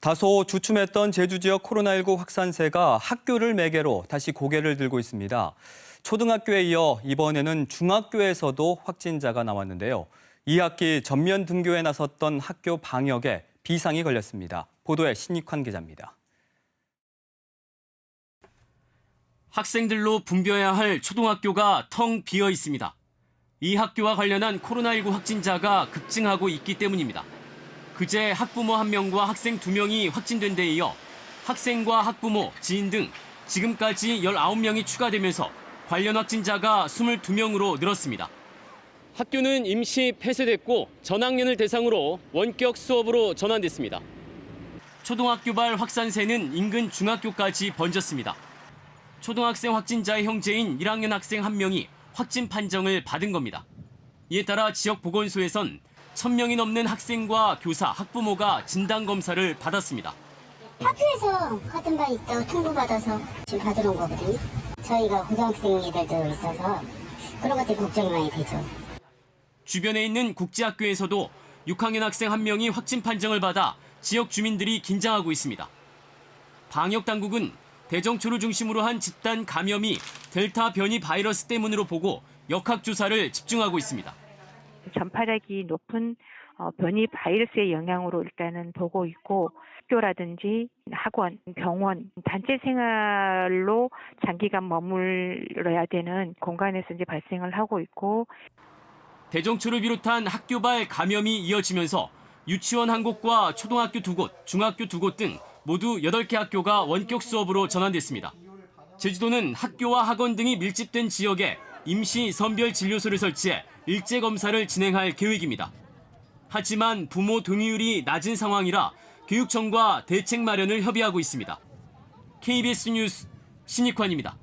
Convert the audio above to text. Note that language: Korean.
다소 주춤했던 제주 지역 코로나19 확산세가 학교를 매개로 다시 고개를 들고 있습니다. 초등학교에 이어 이번에는 중학교에서도 확진자가 나왔는데요. 2학기 전면 등교에 나섰던 학교 방역에 비상이 걸렸습니다. 보도에 신익환 기자입니다. 학생들로 붐벼야 할 초등학교가 텅 비어 있습니다. 이 학교와 관련한 코로나19 확진자가 급증하고 있기 때문입니다. 그제 학부모 한 명과 학생 두 명이 확진된 데 이어 학생과 학부모, 지인 등 지금까지 19명이 추가되면서 관련 확진자가 22명으로 늘었습니다. 학교는 임시 폐쇄됐고 전학년을 대상으로 원격 수업으로 전환됐습니다. 초등학교발 확산세는 인근 중학교까지 번졌습니다. 초등학생 확진자의 형제인 1학년 학생 한 명이 확진 판정을 받은 겁니다. 이에 따라 지역 보건소에선 1000명이 넘는 학생과 교사, 학부모가 진단 검사를 받았습니다. 학교에서 하던 바 있다고 통보받아서 지금 받으러 온 거거든요. 저희가 고등학생 애들도 있어서 그런 것들이 걱정이 많이 되죠. 주변에 있는 국제학교에서도 6학년 학생 한 명이 확진 판정을 받아 지역 주민들이 긴장하고 있습니다. 방역 당국은 대정초를 중심으로 한 집단 감염이 델타 변이 바이러스 때문으로 보고 역학 조사를 집중하고 있습니다. 전파력이 높은 어, 변이 바이러스의 영향으로 일단은 보고 있고 학교라든지 학원, 병원, 단체 생활로 장기간 머물러야 되는 공간에서 이제 발생을 하고 있고 대정초를 비롯한 학교발 감염이 이어지면서 유치원 한 곳과 초등학교 두 곳, 중학교 두 곳 등 모두 8개 학교가 원격 수업으로 전환됐습니다. 제주도는 학교와 학원 등이 밀집된 지역에 임시 선별 진료소를 설치해 일제 검사를 진행할 계획입니다. 하지만 부모 동의율이 낮은 상황이라 교육청과 대책 마련을 협의하고 있습니다. KBS 뉴스 신익환입니다.